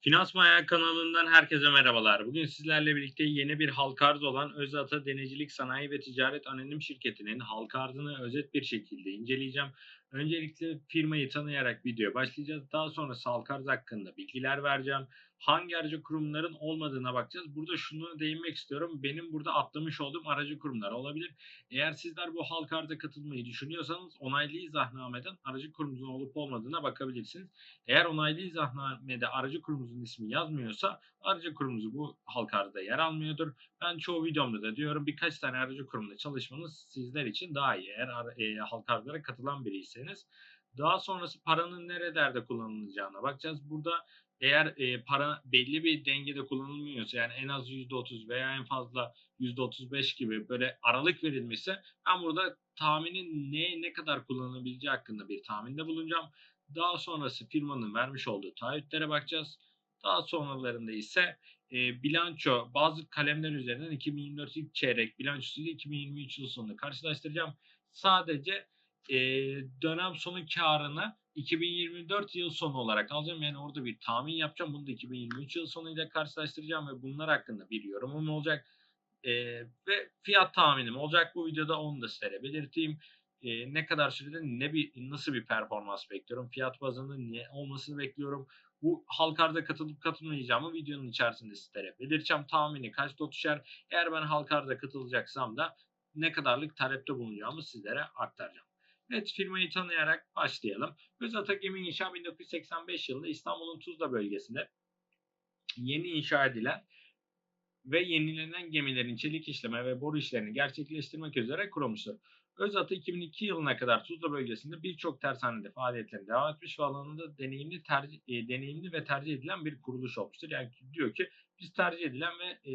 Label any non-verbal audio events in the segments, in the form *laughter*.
Finans Maya kanalından herkese merhabalar. Bugün sizlerle birlikte yeni bir halka arz olan Özata Denizcilik Sanayi ve Ticaret Anonim Şirketi'nin halka arzını özet bir şekilde inceleyeceğim. Öncelikle firmayı tanıyarak videoya başlayacağız. Daha sonra halka arz hakkında bilgiler vereceğim. Hangi aracı kurumların olmadığına bakacağız. Burada şunu değinmek istiyorum. Benim burada atlamış olduğum aracı kurumlar olabilir. Eğer sizler bu halka arza katılmayı düşünüyorsanız onaylı izahnameden aracı kurumunuzun olup olmadığına bakabilirsiniz. Eğer onaylı izahnamede aracı kurumunuzun ismi yazmıyorsa aracı kurumunuzu bu halka arzda yer almıyordur. Ben çoğu videomda da diyorum birkaç tane aracı kurumda çalışmanız sizler için daha iyi. Eğer e, halka arzlara katılan biriyseniz. Daha sonrası paranın nerelerde kullanılacağına bakacağız. Burada eğer e, para belli bir dengede kullanılmıyorsa yani en az %30 veya en fazla %35 gibi böyle aralık verilmişse ben burada tahminin ne ne kadar kullanılabileceği hakkında bir tahminde bulunacağım. Daha sonrası firmanın vermiş olduğu taahhütlere bakacağız. Daha sonralarında ise e, bilanço bazı kalemler üzerinden 2024 ilk çeyrek bilançosu ile 2023 yıl sonunu karşılaştıracağım. Sadece e, dönem sonu karını 2024 yıl sonu olarak alacağım. Yani orada bir tahmin yapacağım. Bunu da 2023 yıl sonuyla karşılaştıracağım ve bunlar hakkında bir yorumum olacak. E, ve fiyat tahminim olacak bu videoda onu da size belirteyim. E, ne kadar sürede ne bir nasıl bir performans bekliyorum? Fiyat bazında ne olmasını bekliyorum? Bu halkarda katılıp katılmayacağımı videonun içerisinde sizlere belirteceğim. Tahmini kaç lot düşer? Eğer ben halkarda katılacaksam da ne kadarlık talepte bulunacağımı sizlere aktaracağım. Evet firmayı tanıyarak başlayalım. Özata Gemi İnşa 1985 yılında İstanbul'un Tuzla bölgesinde yeni inşa edilen ve yenilenen gemilerin çelik işleme ve boru işlerini gerçekleştirmek üzere kurulmuştur. Özatı 2002 yılına kadar Tuzla bölgesinde birçok tersanede faaliyetlerine devam etmiş ve alanında deneyimli, tercih, e, deneyimli ve tercih edilen bir kuruluş olmuştur. Yani diyor ki biz tercih edilen ve e,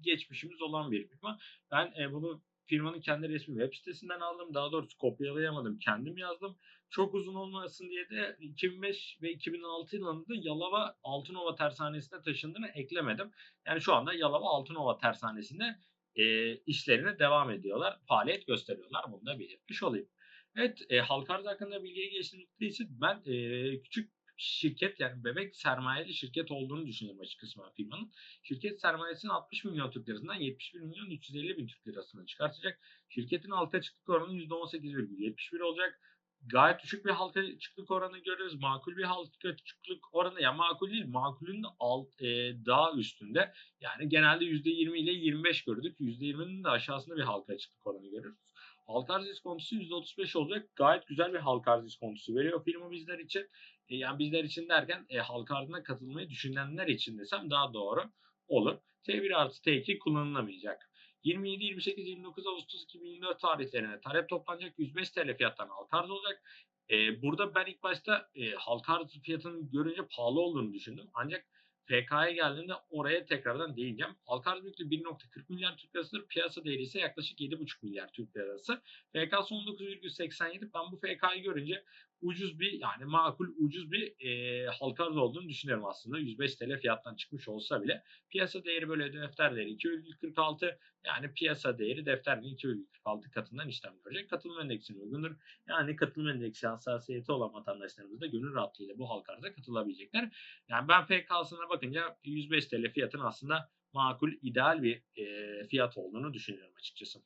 geçmişimiz olan bir firma. Ben e, bunu firmanın kendi resmi web sitesinden aldım. Daha doğrusu kopyalayamadım. Kendim yazdım. Çok uzun olmasın diye de 2005 ve 2006 yılında Yalova Altınova Tersanesi'ne taşındığını eklemedim. Yani şu anda Yalova Altınova Tersanesi'nde e, işlerine devam ediyorlar. Faaliyet gösteriyorlar. Bunu da belirtmiş olayım. Evet, e, halka arz hakkında bilgiye geçtiğim için ben e, küçük şirket yani bebek sermayeli şirket olduğunu düşünüyorum açıkçası ben firmanın. Şirket sermayesini 60 milyon Türk lirasından 71 milyon 350 bin Türk lirasına çıkartacak. Şirketin halka açıklık oranı %18,71 olacak. Gayet düşük bir halka açıklık oranı görüyoruz. Makul bir halka açıklık oranı. Ya makul değil. Makulün alt, e, daha üstünde. Yani genelde %20 ile 25 gördük. %20'nin de aşağısında bir halka açıklık oranı görüyoruz. Halka arz iskontosu %35 olacak. Gayet güzel bir halka arz iskontosu veriyor firma bizler için. E, yani bizler için derken e, halka arzına katılmayı düşünenler için desem daha doğru olur. T1 artı T2 kullanılamayacak. 27, 28, 29 Ağustos 2024 tarihlerine talep toplanacak 105 TL fiyattan halka arz olacak. Ee, burada ben ilk başta e, halka arz fiyatını görünce pahalı olduğunu düşündüm. Ancak FK'ya geldiğinde oraya tekrardan değineceğim. Halka arz büyüklüğü 1.40 milyar Türk lirasıdır. Piyasa değeri ise yaklaşık 7.5 milyar Türk lirası. FK 19,87. Ben bu FK'yı görünce ucuz bir yani makul ucuz bir e, halka arz olduğunu düşünüyorum aslında. 105 TL fiyattan çıkmış olsa bile. Piyasa değeri böyle defter değeri 2,46 yani piyasa değeri defter değeri 2,46 katından işlem görecek. Katılım endeksine uygundur. Yani katılım endeksi hassasiyeti olan vatandaşlarımız da gönül rahatlığıyla bu halka arza katılabilecekler. Yani ben FK'sına bakınca 105 TL fiyatın aslında makul, ideal bir e, fiyat olduğunu düşünüyorum açıkçası.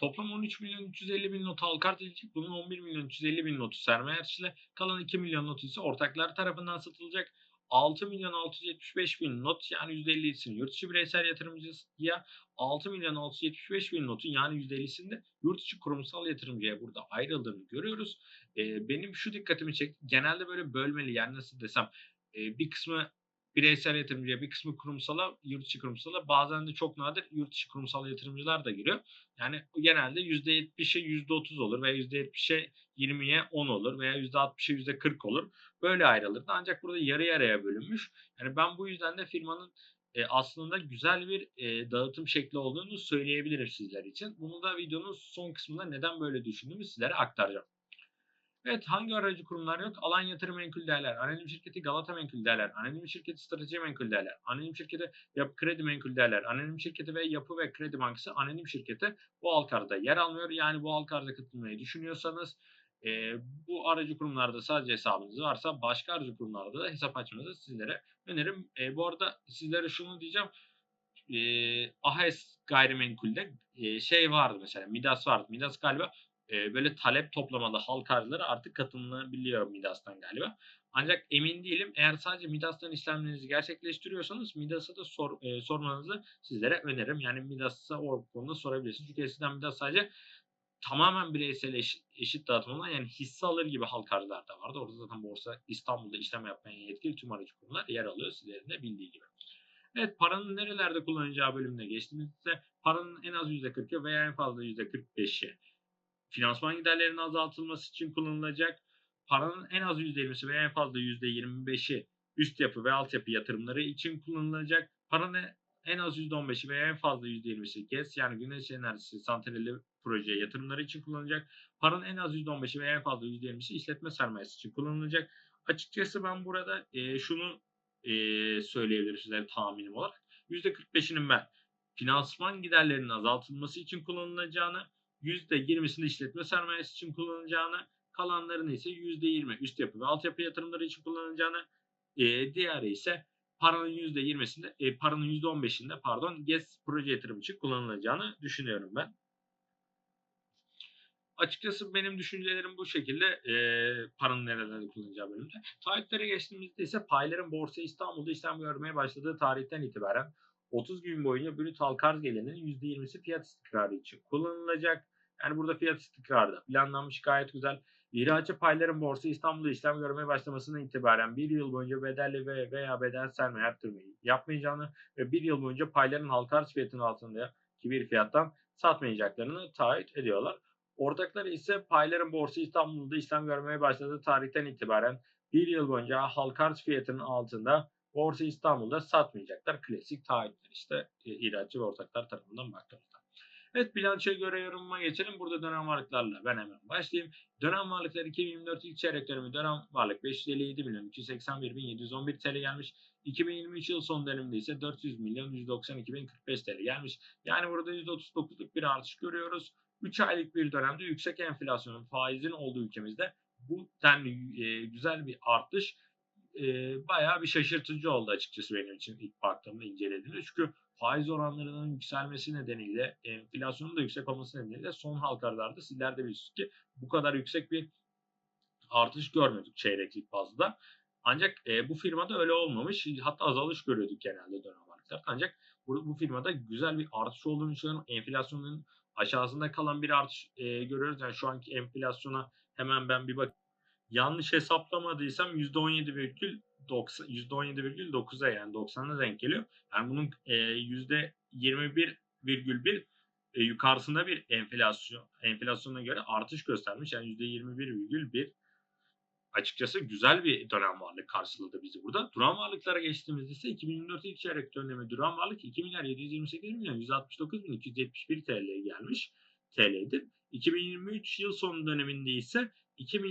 Toplam 13 milyon 350 bin not halkart edilecek. Bunun 11 milyon 350 bin notu sermaye artışıyla kalan 2 milyon notu ise ortaklar tarafından satılacak. 6 milyon 675 bin not yani %50'sini yurt içi bireysel yatırımcıya 6 milyon 675 bin notun yani %50'sinde yurt içi kurumsal yatırımcıya burada ayrıldığını görüyoruz. Ee, benim şu dikkatimi çekti. Genelde böyle bölmeli yani nasıl desem e, bir kısmı bireysel yatırımcıya bir kısmı kurumsala, yurt içi kurumsala bazen de çok nadir yurt içi kurumsal yatırımcılar da giriyor. Yani genelde %70'e %30 olur veya %70'e 20'ye 10 olur veya %60'e %40 olur. Böyle ayrılır. Ancak burada yarı yarıya bölünmüş. Yani ben bu yüzden de firmanın e, aslında güzel bir e, dağıtım şekli olduğunu söyleyebilirim sizler için. Bunu da videonun son kısmında neden böyle düşündüğümü sizlere aktaracağım. Evet hangi aracı kurumlar yok? Alan Yatırım Menkul Değerler, Anonim Şirketi Galata Menkul Değerler, Anonim Şirketi Strateji Menkul Değerler, Anonim Şirketi Yapı Kredi Menkul Değerler, Anonim Şirketi ve Yapı ve Kredi Bankası Anonim Şirketi bu halkarda yer almıyor. Yani bu halkarda katılmayı düşünüyorsanız Eee, bu aracı kurumlarda sadece hesabınız varsa başka aracı kurumlarda da hesap açmanızı sizlere öneririm. Eee, bu arada sizlere şunu diyeceğim. Eee, AHES Gayrimenkul'de, eee, şey vardı mesela Midas vardı. Midas galiba, eee, böyle talep toplamalı halk arzları artık katılınabiliyor Midas'tan galiba. Ancak emin değilim. Eğer sadece Midas'tan işlemlerinizi gerçekleştiriyorsanız Midas'a da sor eee, sormanızı sizlere öneririm. Yani Midas'a o konuda sorabilirsiniz. Çünkü eskiden Midas sadece tamamen bireysel eşit, eşit dağıtım olan yani hisse alır gibi halk arzlar da vardı. Orada zaten borsa İstanbul'da işlem yapmaya yetkili tüm aracı kurumlar yer alıyor sizlerin de bildiği gibi. Evet paranın nerelerde kullanacağı bölümüne geçtiğimizde paranın en az %40'ı veya en fazla %45'i finansman giderlerinin azaltılması için kullanılacak. Paranın en az %20'si veya en fazla %25'i üst yapı ve altyapı yatırımları için kullanılacak. Paranın en az %15'i veya en fazla %20'si GES yani güneş enerjisi santrali proje yatırımları için kullanılacak. Paranın en az %15'i veya en fazla %20'si işletme sermayesi için kullanılacak. Açıkçası ben burada e, şunu e, söyleyebilirim sizlere tahminim olarak. %45'inin ben finansman giderlerinin azaltılması için kullanılacağını, %20'sini işletme sermayesi için kullanılacağını, kalanlarını ise %20 üst yapı ve altyapı yatırımları için kullanılacağını, e, diğeri ise paranın %20'sinde, e, paranın %15'inde pardon GES proje yatırım için kullanılacağını düşünüyorum ben. Açıkçası benim düşüncelerim bu şekilde e, paranın nerelerde kullanacağı bölümde. Taahhütlere geçtiğimizde ise payların Borsa İstanbul'da işlem görmeye başladığı tarihten itibaren 30 gün boyunca brüt halka arz gelirinin %20'si fiyat istikrarı için kullanılacak. Yani burada fiyat istikrarı da planlanmış gayet güzel. İhracı payların Borsa İstanbul'da işlem görmeye başlamasından itibaren bir yıl boyunca bedelli ve veya bedel sermaye arttırmayı yapmayacağını ve bir yıl boyunca payların halka arz fiyatının altındaki bir fiyattan satmayacaklarını taahhüt ediyorlar. Ortaklar ise payların Borsa İstanbul'da işlem görmeye başladığı tarihten itibaren bir yıl boyunca halka arz fiyatının altında Borsa İstanbul'da satmayacaklar. Klasik taahhütler işte e, ihracı ve ortaklar tarafından baktığımızda. Evet bilançoya göre yorumuma geçelim. Burada dönem varlıklarla ben hemen başlayayım. Dönem varlıklar 2024 ilk çeyrek dönemi dönem varlık 557 milyon 281 bin 711 TL gelmiş. 2023 yıl son döneminde ise 400 milyon 192 bin 45 TL gelmiş. Yani burada %39'luk bir artış görüyoruz. 3 aylık bir dönemde yüksek enflasyonun faizin olduğu ülkemizde bu denli e, güzel bir artış e, bayağı bir şaşırtıcı oldu açıkçası benim için ilk baktığımda incelediğimde. Çünkü faiz oranlarının yükselmesi nedeniyle enflasyonun da yüksek olması nedeniyle son halkalarda sizler de biliyorsunuz ki bu kadar yüksek bir artış görmedik çeyreklik bazda. Ancak e, bu firmada öyle olmamış. Hatta azalış görüyorduk genelde dönem varlıklarda. Ancak bu, bu firmada güzel bir artış olduğunu düşünüyorum. Enflasyonun aşağısında kalan bir artış e, görüyoruz. Yani şu anki enflasyona hemen ben bir bak yanlış hesaplamadıysam %17,9 %17,9'a yani 90'a denk geliyor. Yani bunun e, %21,1 e, yukarısında bir enflasyon enflasyona göre artış göstermiş. Yani %21,1 açıkçası güzel bir dönem varlık karşıladı bizi burada. Duran varlıklara geçtiğimizde ise 2024 ilk çeyrek dönemi duran varlık 2 milyar 728 milyon 169 bin 271 TL'ye gelmiş TL'dir. 2023 yıl sonu döneminde ise 2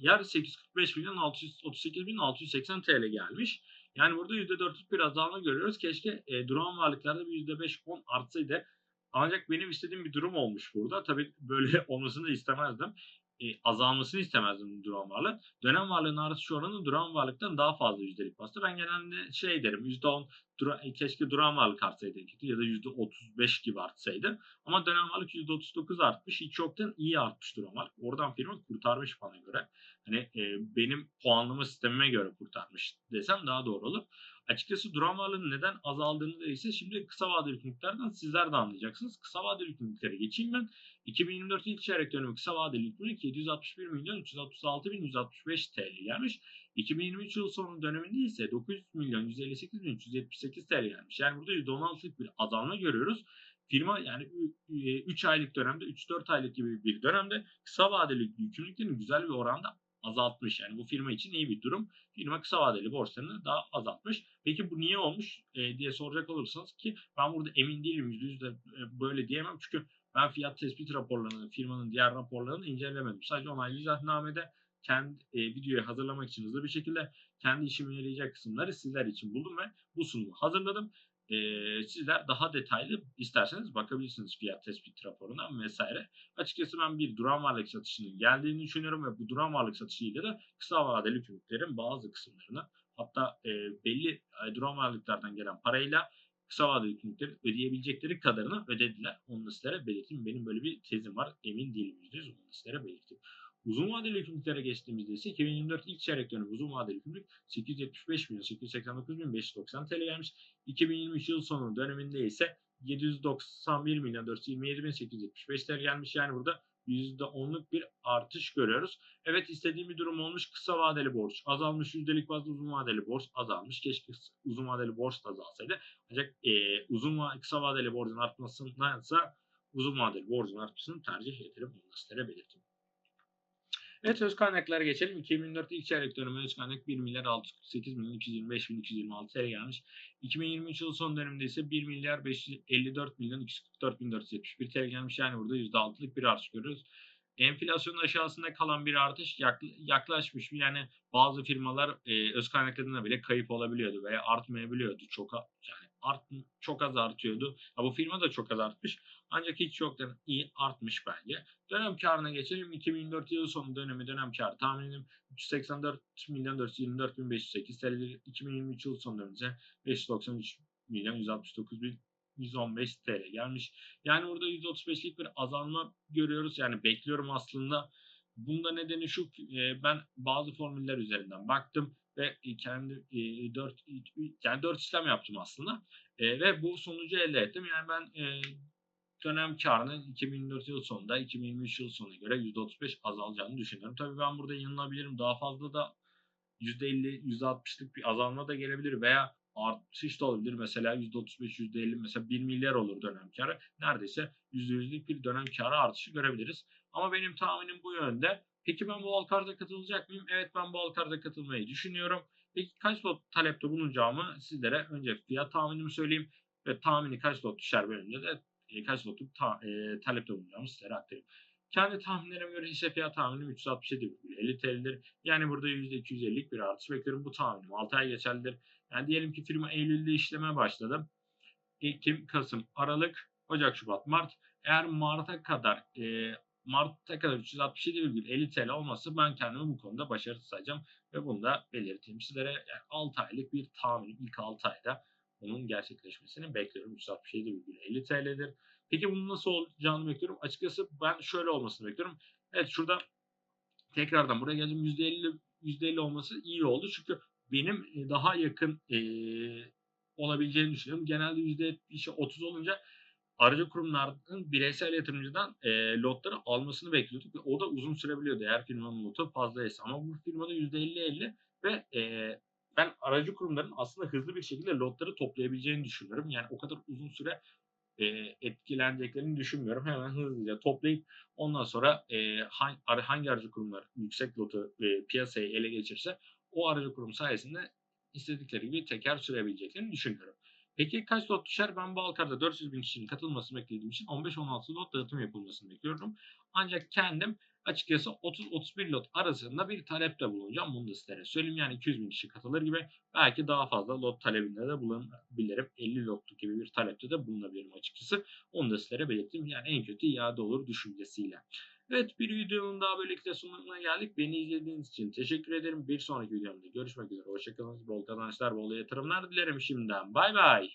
milyar 845 milyon 638 bin 680 TL gelmiş. Yani burada %4'lük bir azalma görüyoruz. Keşke e, duran varlıklarda bir %5-10 artsaydı. Ancak benim istediğim bir durum olmuş burada. Tabii böyle *laughs* olmasını da istemezdim e, azalmasını istemezdim duran varlık. Dönem varlığının artış oranı duran varlıktan daha fazla yüzdelik bastı. Ben genelde şey derim %10 dura, e, keşke duran varlık artsaydı ya da %35 gibi artsaydı. Ama dönem varlık %39 artmış. Hiç yoktan iyi artmış duran varlık. Oradan firma kurtarmış bana göre. Hani e, benim puanlama sistemime göre kurtarmış desem daha doğru olur. Açıkçası duran varlığın neden azaldığını da ise şimdi kısa vadeli yükümlülüklerden sizler de anlayacaksınız. Kısa vadeli yükümlülüklere geçeyim ben. 2024 ilk çeyrek dönemi kısa vadeli yükümlülük 761 milyon 366 bin 165 TL gelmiş. 2023 yıl sonu döneminde ise 900 milyon 158 bin 378 TL gelmiş. Yani burada %16'lık bir azalma görüyoruz. Firma yani 3 aylık dönemde 3-4 aylık gibi bir dönemde kısa vadeli yükümlülüklerini güzel bir oranda azaltmış. Yani bu firma için iyi bir durum. Firma kısa vadeli borçlarını daha azaltmış. Peki bu niye olmuş e, diye soracak olursanız ki ben burada emin değilim %100 de e, böyle diyemem. Çünkü ben fiyat tespit raporlarını, firmanın diğer raporlarını incelemedim. Sadece onaylı izahnamede kendi e, videoyu hazırlamak için hızlı bir şekilde kendi işime yarayacak kısımları sizler için buldum ve bu sunumu hazırladım. Eee, sizler daha detaylı isterseniz bakabilirsiniz fiyat tespit raporuna vesaire. Açıkçası ben bir duran varlık satışının geldiğini düşünüyorum ve bu duran varlık satışıyla da kısa vadeli hükümetlerin bazı kısımlarını hatta eee, belli duran varlıklardan gelen parayla kısa vadeli hükümetlerin ödeyebilecekleri kadarını ödediler. Onu da sizlere belirteyim. Benim böyle bir tezim var. Emin değilim %100. Onu sizlere belirteyim. Uzun vadeli hükümetlere geçtiğimizde ise 2024 ilk çeyrek dönemi uzun vadeli hükümet 875 milyon 889 bin 590 TL gelmiş. 2023 yıl sonu döneminde ise 791 milyon 427 bin 875 TL gelmiş. Yani burada %10'luk bir artış görüyoruz. Evet istediğim bir durum olmuş. Kısa vadeli borç azalmış. Yüzdelik bazda uzun vadeli borç azalmış. Keşke uzun vadeli borç da azalsaydı. Ancak e, uzun va- kısa vadeli borcun artmasındansa uzun vadeli borcun artmasını tercih ederim. Bunu sizlere belirteyim. Evet öz kaynaklara geçelim. 2024 ilk çeyrek dönemi öz kaynak 1 milyar 648 milyon 225 bin 226 TL gelmiş. 2023 yıl son döneminde ise 1 milyar 554 milyon 244 bin 471 TL gelmiş. Yani burada %6'lık bir artış görüyoruz. Enflasyonun aşağısında kalan bir artış yakla- yaklaşmış. Yani bazı firmalar e, öz kaynaklarında bile kayıp olabiliyordu veya artmayabiliyordu. Çok yani art, çok az artıyordu. Ha, bu firma da çok az artmış. Ancak hiç yoktan iyi artmış bence. Dönem karına geçelim. 2024 yılı sonu dönemi dönem karı tahminim 384 milyon 424 bin 508 TL. 2023 yıl sonu dönemi ise 593 milyon 169 bin 115 TL gelmiş. Yani burada %35'lik bir azalma görüyoruz. Yani bekliyorum aslında. Bunda nedeni şu e, ben bazı formüller üzerinden baktım ve kendi e, 4 yani 4 işlem yaptım aslında. E, ve bu sonucu elde ettim. Yani ben e, dönem karının 2024 yıl sonunda 2023 yıl sonuna göre %35 azalacağını düşünüyorum. Tabii ben burada yanılabilirim. Daha fazla da %50, %60'lık bir azalma da gelebilir veya artış da olabilir. Mesela %35, %50 mesela 1 milyar olur dönem karı. Neredeyse %100'lük bir dönem karı artışı görebiliriz. Ama benim tahminim bu yönde. Peki ben bu halkarda katılacak mıyım? Evet ben bu halkarda katılmayı düşünüyorum. Peki kaç lot talepte bulunacağımı sizlere önce fiyat tahminimi söyleyeyim ve tahmini kaç lot düşer bölümünde de e, kaç lotluk ta, e, talepte bulunacağımı sizlere aktarayım. Kendi tahminlerime göre hisse fiyat tahminim 367,50 TL'dir. Yani burada %250'lik bir artış bekliyorum. Bu tahminim 6 ay geçerlidir. Yani diyelim ki firma Eylül'de işleme başladı. Ekim, Kasım, Aralık, Ocak, Şubat, Mart. Eğer Mart'a kadar e, Mart'a kadar 367,50 TL olmasa ben kendimi bu konuda başarısız sayacağım ve bunu da belirteyim sizlere. Yani 6 aylık bir tahmin ilk 6 ayda onun gerçekleşmesini bekliyorum. 367,50 TL'dir. Peki bunun nasıl olacağını bekliyorum. Açıkçası ben şöyle olmasını bekliyorum. Evet şurada tekrardan buraya geldim %50 %50 olması iyi oldu. Çünkü benim e, daha yakın e, olabileceğini düşünüyorum. Genelde %70'e 30 olunca aracı kurumların bireysel yatırımcıdan e, lotları almasını bekliyorduk ve o da uzun sürebiliyordu eğer firmanın lotu fazlaysa. Ama bu firmada %50-50 ve e, ben aracı kurumların aslında hızlı bir şekilde lotları toplayabileceğini düşünüyorum. Yani o kadar uzun süre e, etkileneceklerini düşünmüyorum. Hemen hızlıca toplayıp ondan sonra e, hangi, hangi aracı kurumlar yüksek lotu e, piyasayı ele geçirse o aracı kurum sayesinde istedikleri gibi teker sürebileceklerini düşünüyorum. Peki kaç lot düşer? Ben bu halkarda 400 bin kişinin katılmasını beklediğim için 15-16 lot dağıtım yapılmasını bekliyorum. Ancak kendim açıkçası 30-31 lot arasında bir talepte bulunacağım. Bunu da sizlere söyleyeyim. Yani 200 bin kişi katılır gibi belki daha fazla lot talebinde de bulunabilirim. 50 lotluk gibi bir talepte de bulunabilirim açıkçası. Onu da sizlere belirttim. Yani en kötü iade olur düşüncesiyle. Evet bir videonun daha birlikte sonuna geldik. Beni izlediğiniz için teşekkür ederim. Bir sonraki videomda görüşmek üzere. Hoşçakalın. Bol kazançlar, bol yatırımlar dilerim şimdiden. Bay bay.